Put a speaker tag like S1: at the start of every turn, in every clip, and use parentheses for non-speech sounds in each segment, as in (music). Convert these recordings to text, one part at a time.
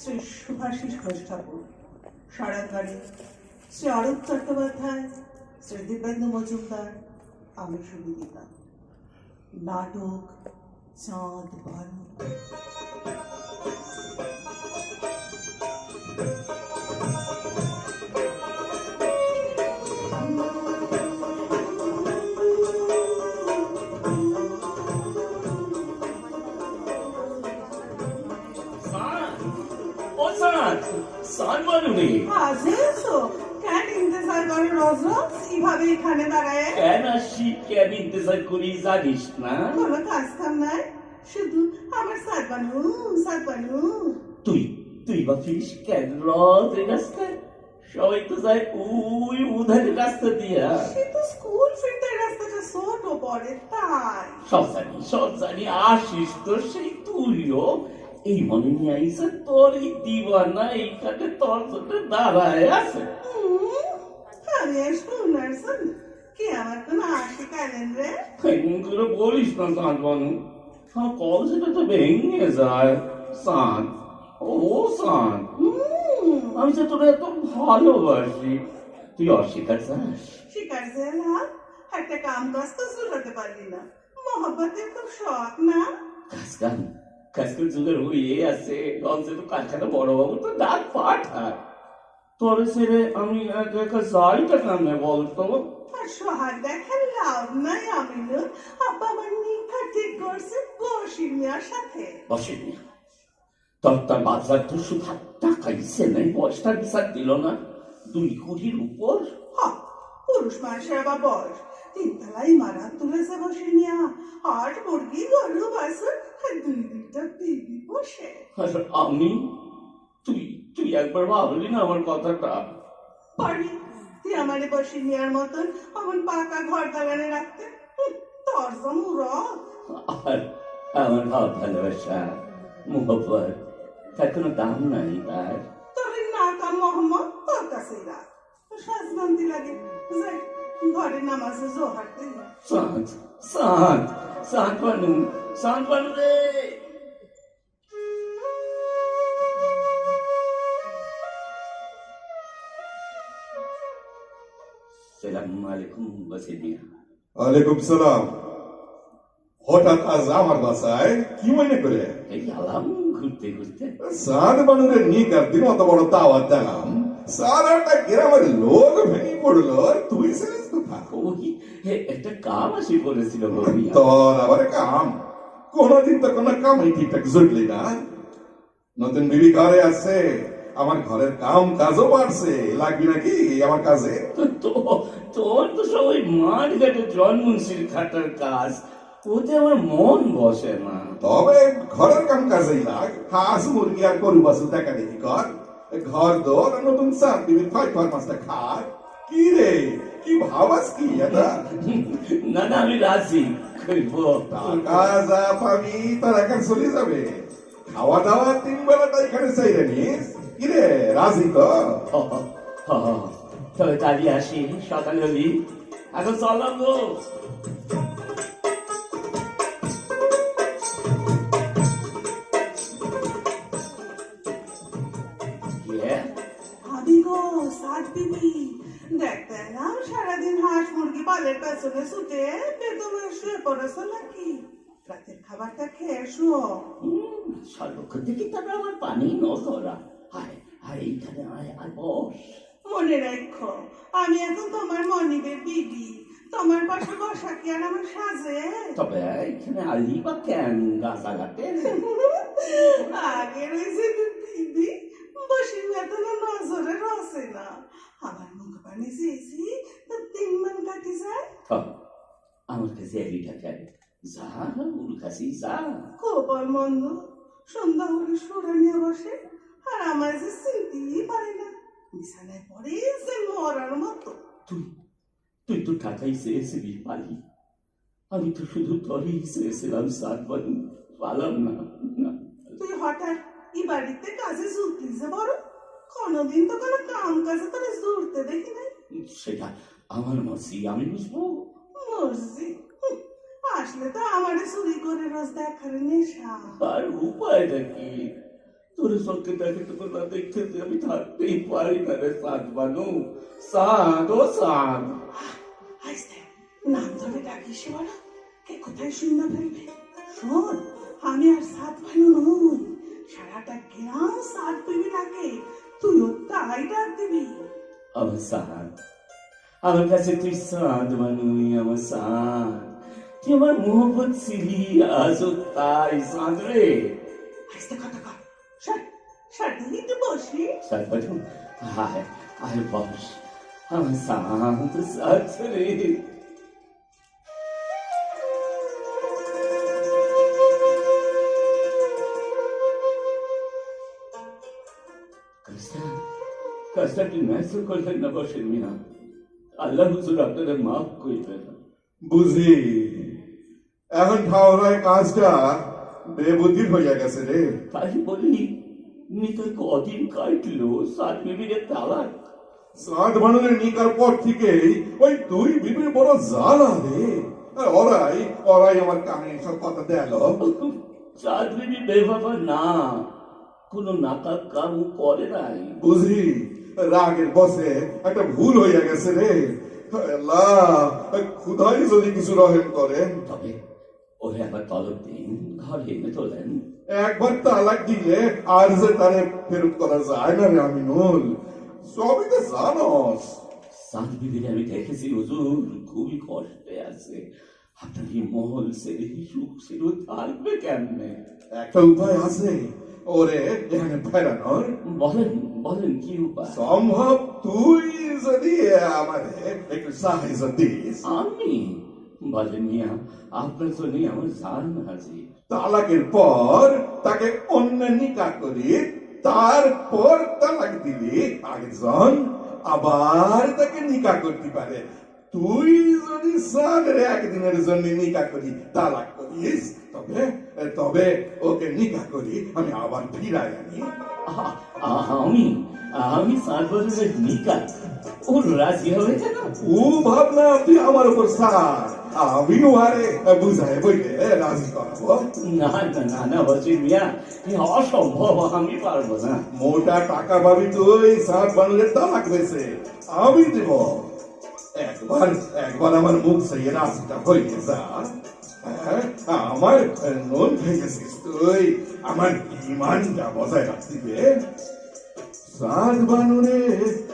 S1: শ্রী সুভাষিস ঘোষ ঠাকুর সারাঙ্গারে শ্রী অরূপ চট্টোপাধ্যায়, শ্রী দিব্যেন্দু মজুমদার, আমি সুবিদিতা। নাটক চাঁদ বারো
S2: বলুনি
S1: আজ এসো কেন ইন্তজার করো রোজ রোজ? এভাবে এখানে দাঁড়ায়?
S2: কেন আসি কেন ইন্তজার করি জানিস না?
S1: কোনো কাজ কাম নাই। শুধু আমার সাত বানু সাত বানু
S2: তুই তুই ভাবিস কেন রথ এই রাস্তায়? সবাই তো যায় ওই রাস্তা দিয়া।
S1: সে তো স্কুল ফিরতে রাস্তাটা ছোট পড়ে তাই।
S2: সব জানি সব জানি আসিস তো সেই তুইও। এই মনে নিয়ে আইসে তোর এই দিবানা এইখানে তোর জন্য দাঁড়ায় আছে।
S1: আরে শোনার শোন কি আমার কোনো আশি কালেন রে?
S2: এগুলো বলিস না সান বানু। কলসিটা তো ভেঙে যায়। সান ও
S1: হুম,
S2: আমি যে তোরা এত ভালোবাসি তুই অস্বীকার চাস?
S1: শিকার জেলা একটা কাম কাজ তো পারলি না। মহব্বতের খুব শখ না?
S2: কাজ কাজকাম যুগের হয়ে আছে গঞ্জে তো কারখানা বড় বাবু তো ডাক পাঠায়। তোর ছেড়ে আমি একা একা যাইটা বলতো?
S1: আর দেখেন লাভ নাই আমি আব্বা আমার নিখা ঠিক করছে মিয়ার সাথে।
S2: বসে তোর তার বাজার তো শুধু নাই বয়সটা বিচার দিল না। দুই কুড়ির উপর।
S1: পুরুষ মানুষের আবার বয়স। তিনতলা ইমারাত তুলেছে বসে নিয়া আট মুরগি গরু বাসন
S2: আমি? তুই তুই একবার ভাবলি না আমার কথাটা?
S1: পারবি? তুই আমারে বসে নেওয়ার মতন অমন পাকা ঘর দালানে রাখতে? তোর জমুর
S2: আর আমার ভাব ভালোবাসা মোহব্বত তার কোনো দাম নাই তার।
S1: তোর নাকা মোহাম্মদ তোর কাছেই রাখ। সাজবান্তি লাগে। যাই ঘরে নামাজে জোহার দিল
S2: Sant, sant, sant Manu রে আলাইকুম
S3: সালাম। হঠাৎ আজ আমার বাসায় কি মনে করে?
S2: এই আলাম ঘুরতে ঘুরতে।
S3: সাদ বানুরের নিকার দিন অত বড় দাওয়াত দিলাম সারাটা গ্রামের লোক ভেঙে পড়ল আর তুই ছিলিস কোথায়
S2: ওই একটা কাম আসি পড়েছিল
S3: তোর আবার কাম কোনদিন তো কোনো কামই ঠিকঠাক জুটলি না নতুন বিবি ঘরে আছে আমার ঘরের কাম কাজও বাড়ছে লাগবি নাকি আমার কাজে
S2: তোর তো সবাই মাঠ ঘাটে জন্মনসির খাটার কাজ ওতে আমার মন বসে না
S3: তবে ঘরের কাম কাজেই লাগ হাঁস মুরগি আর গরু বাছুর দেখা দেখি কর ঘর দোর নতুন সার দিবি ছয় ছয় মাসটা খার কি রে? কি ভাবাস কি এটা? (laughs)
S2: না না আমি রাজি। কইব
S3: টাকা যা পাবি তার এখন চলে যাবে। খাওয়া দাওয়া তিন বেলাটা এখানে চাইরে নিস। কি রে রাজি তো?
S2: তবে কালি আসি সকালে হলি। এখন চলাম গো।
S1: দেখতে না সারাদিন হাঁস মুরগি পালের পেছনে ছুটে বেদমে শুয়ে পড়েছ নাকি রাতের খাবারটা খেয়ে
S2: হুম, সর্বক্ষণ থেকে তারপর আমার পানি নজরা হায় এইখানে আয় আর বস।
S1: মনে রাখো আমি এখন তোমার মনিবের বিবি। তোমার পাশে বসা কি আর আমার সাজে?
S2: তবে এখানে আলি বা কেন গাছাঘাটে
S1: আগে রয়েছে দিদি বসির বেতন নজরে রসে না আবার চেয়েছি তো তিন মান কাটি যায়।
S2: আমার কাছে এলিটা কেন যা ওর কাছেই যা।
S1: কপাল মন্দ সন্ধ্যা হলে সুরা নিয়ে বসে আর আমার যে চিনতেই পারে না। বিছানায় পড়ে যে মরার মতো।
S2: তুই তুই তো টাকাই চেয়েছিলি পালি আমি তো শুধু তোরই চেয়েছিলাম সাত বানু পালাম না। না।
S1: তুই হঠাৎ এই বাড়িতে কাজে জুটলি যে বড়? কোনোদিন তো কোনো কাম কাজে তোরা জুড়তে দেখি নাই
S2: সেটা আমার মর্জি আমি বুঝব?
S1: মর্জি? আসলে তো আমারে চুরি করে রোজ দেখার নেশা।
S2: আর উপায়টা কি তোর সঙ্গে দেখে তো না দেখতে আমি থাকতেই পারি না রে বানু। ও
S1: আইসতে নাম ধরে ডাকিস কে কোথায় শুনে ফেলবে? শোন আমি আর সাত ভালো নই। সারাটা গ্রাম সাত দিবি ডাকে তুইও তাই ডাক দিবি।
S2: সাত আমার কাছে তুই সাত বানুই আমার সাত তুই আমার মোহব্বত ছিলি? আজও তাই সাত রে।
S1: আইসতে কথা কর সর সর দিদি একটু বসি।
S2: সাত বানু আয় আয় বস। আমার সাত সাত রে। কাজটা কি ন্যায্য করলেন না বসেন মিয়া আল্লাহ হুজুর আপনারা মাফ করবেন
S3: বুঝি এখন ঠাওরায় কাজটা বেবুদ্ধির হইয়া গেছে রে।
S2: তাই বলি নিতে কদিন কাটলো সাত বিবিরের তালাক
S3: সাত বানরের নিকার পর থেকেই ওই দুই বিবির বড় জ্বালা রে। ওরাই ওরাই আমার কানে সব কথা দেল।
S2: চাঁদ বিবি বেবাবা না কোনো নাকাক কাম করে নাই।
S3: বুঝি রাগের বসে একটা ভুল হইয়া গেছে রে। আল্লাহ খুদাই যদি কিছু রহেম করেন।
S2: তবে ওরে আবার তলব দিন ঘরে তোলেন।
S3: একবার তালাক দিলে আর যে তারে ফেরত করা যায় না রে আমিনুল। সবই তো জানস
S2: আমি দেখেছি হুজুর খুবই কষ্টে আছে। আপনার এই মহল সেরে সুখ সেরে থাকবে কেমনে?
S3: একটা উপায় আছে। ওরে এখানে ফেরানোর।
S2: বলেন। বলেন কি উপায়?
S3: সম্ভব তুই যদি আমাদের একটু সাহায্য দিস
S2: আমি? বলেন মিয়া আপনার জন্য আমার জান হাজির
S3: তালাকের পর তাকে অন্য নিকা করি তারপর তালাক দিলে আরেকজন আবার তাকে নিকা করতে পারে। তুই যদি সাদের একদিনের জন্য নিকা করি তালাক করিস তবে তবে ওকে নিকা করি আমি আবার ফিরাই আনি।
S2: আমি আমি সাত বছরের নিকা। ও রাজি হবে কেন?
S3: ও ভাবনা তুই আমার উপর সার আমি উহারে বুঝাই বইলে রাজি করাবো।
S2: না না না না বসির মিয়া এ অসম্ভব আমি পারব না।
S3: মোটা টাকা পাবি তুই সাত বানলের তালাক হয়েছে আমি দেব। একবার একবার আমার মুখ রাস্তা যা আমার নুন ভেঙেছিস তুই আমার ইমানটা বজায় রাখতিবে সাজ বানুরে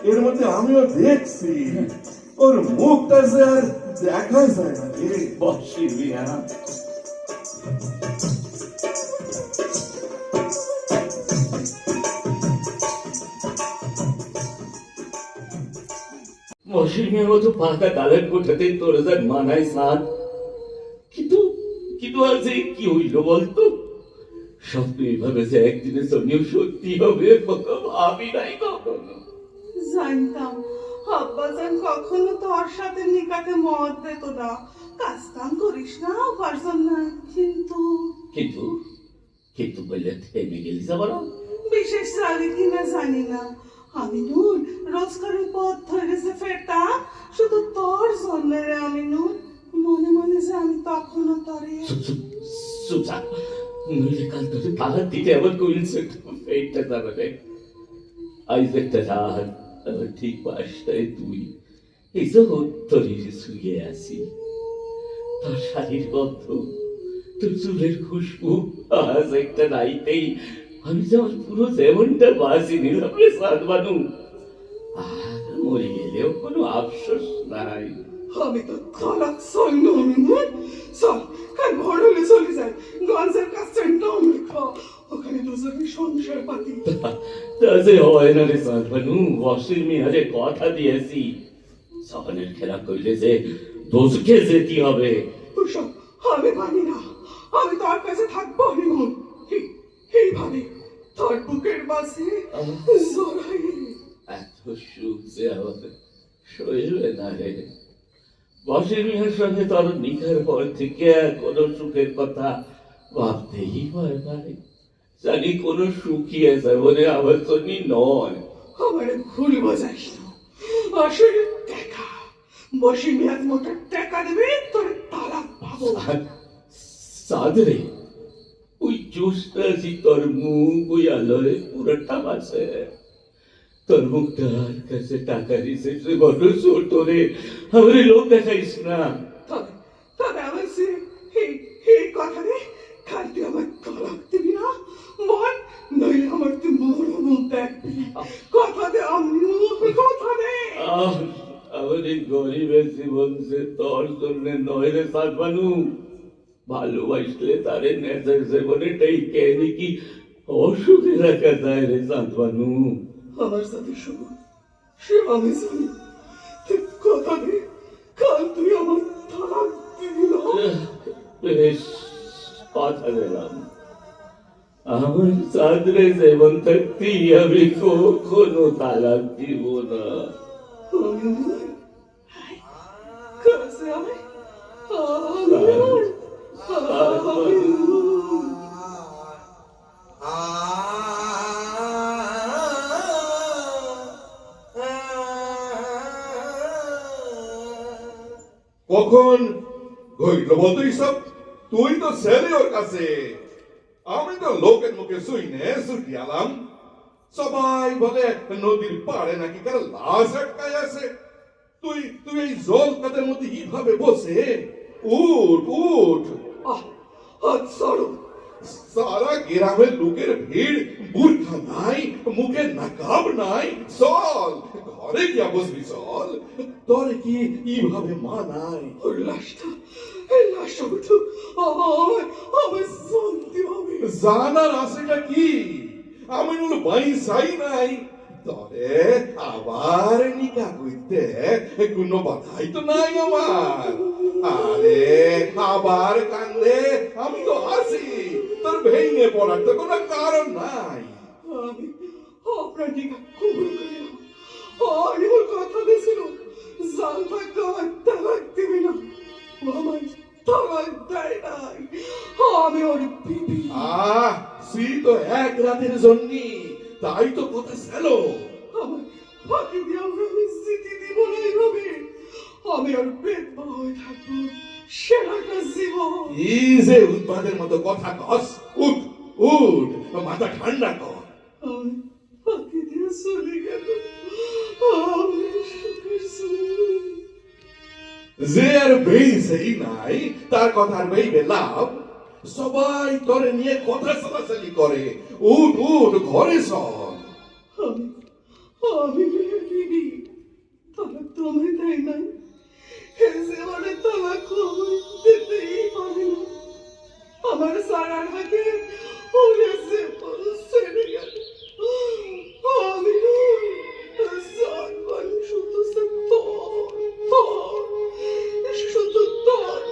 S3: এর মধ্যে আমিও দেখছি ওর মুখটা যে আর দেখা যায় না রে
S2: বসি মিয়া মতো পাকা কালের কোঠাতে তোর যাক মানায় সাত কিন্তু কিন্তু আজ এই কি হইল বলতো? স্বপ্ন এইভাবে যে একদিনের জন্যও সত্যি হবে ভাবি নাই কখনো।
S1: জানতাম আব্বাজান কখনো তোর সাথে নিকাতে মত দিত না। কাজ কাম করিস না উপার্জন না কিন্তু
S2: কিন্তু কিন্তু বললে থেমে গেলি যাবার
S1: বিশেষ জানি কিনা জানি না। আমি নুন রোজগারের পথ ধরে যে ফেরতা। শুধু তোর জন্য রে আমি নুন মনে মনে যে আমি তখনও তরে।
S2: সুজা কাল দিকে কইলছে ঠিক তুই। এই শুয়ে আছি, তোর শাড়ির গন্ধ, তোর চুলের খুশবু, আজ একটা রাইতেই আমি যেমন পুরো যেমনটা বাঁচি নিলাম সাত বানু আর মরে গেলেও কোনো আফসোস নাই।
S1: আমি তো সৈন্য আমি নুন চল কাল ভোর হলে চলে যাই। গঞ্জের কাছে নাম লেখা। ওখানে দুজনে সংসার পাতি। (laughs)
S2: তাতে হয় না রে সালমানু বসির মিয়ারে কথা দিয়েছি। সহনের খেলা করলে যে দোষকে যেতে হবে?
S1: ওসব আমি মানি না আমি তোর কাছে থাকব নিমন এইভাবে তোর বুকের মাঝে
S2: এত সুখ যে আমাদের শরীরে না রে। বসির মিয়ার সঙ্গে তোর নিখার পর থেকে কোনো সুখের কথা ভাবতেই পারে জানি কোনো সুখিয়ে যাবনে আমার জন্য নয়।
S1: আমার ভুল বোঝাইস না। আসলে টাকা। বসে মেয়াদ মোটা টাকা দেবে তোর তালাক পাবো।
S2: সাদরে চুষতাছি তোর মুখ ওই আলোয় পুরোটা বাসে তোর মুখটার কাছে টাকা সে বড় ছোট রে আমার লোক দেখাইস না
S4: তবে আমার সে এই কথা রে কাল তুই আমার তলাক দিবি না মন নইলে আমার তুই মরো মুখ দেখবি কথা দে আম্মু কথা দে
S2: আমার এই গরিবের জীবন সে তোর জন্য নয় রে সাতবানু ভালোবাসলে তারে নেজার জীবনেটাই কেনি কি অসুখে রাখা যায় রে সাতবানু
S4: আমার সাথে শুভ সে আমি জানি। কথা দে। কাল তুই আমার তলাক দিবি না
S2: বেশ কথা দিলাম। আমার চাঁদরে জীবন থাকতেই আমি কখনো তালাক দিব না।
S4: কাছে আমি
S3: কখন সব, তুই তো ছেলে ওর কাছে। আমি তো লোকের মুখে শুইনে ছুটি আলাম। সবাই বলে নদীর পাড়ে নাকি কারও লাশ আটকায় আছে। তুই তুই এই জল কাদের মধ্যে কীভাবে বসে? উঠ উঠ। সারা গ্রামের লোকের ভিড় বুর্খা নাই মুখে নাকাব নাই। চল ঘরে গিয়া বসবি চল। তোর কি কীভাবে মানায়
S4: ওর লাশটা লাশটা উঠো আমার আমার শান্তি হবে।
S3: জানার আছেটা কি? আমি নুল বাইসাই নাই। তবে আবার নিকা কইতে কোনো বাধাই তো নাই আমার। আবার কান্দে আমি তো আছি তোর ভেঙে পড়ার তো কোনো কারণ নাই।
S4: আমি আপনার কবুল করিলাম। আমি কথা দিয়েছিল জাল থাকতে আমার তালাক দিবি না। আমার তালাক দেয় নাই। আমি ওর বিবি
S3: আহ সি তো এক রাতের জন্য তাই তো কথা ছিল।
S4: আমার ফাঁকি দিয়ে আমরা স্মৃতি দিব না এইভাবে আমি আর বেদবা হয়ে থাকব।
S3: যে উৎপাদের মতো কথা কস উঠ উঠ মাথা ঠান্ডা কর। যে আর বেইছেই নাই তার কথা আর বেইবে লাভ? সবাই তোরে নিয়ে কথা চলাচলি করে। উঠ উঠ ঘরে চল।
S4: আমি আমি বিবি তালাক তো দেয় নাই জীবনে তোমার খবর দিতেই পারে না আমার স্যার আমাকে ওরেছে ছেড়ে গেল আমি সর্বান শুধু সে তোর তোর শুধু তোর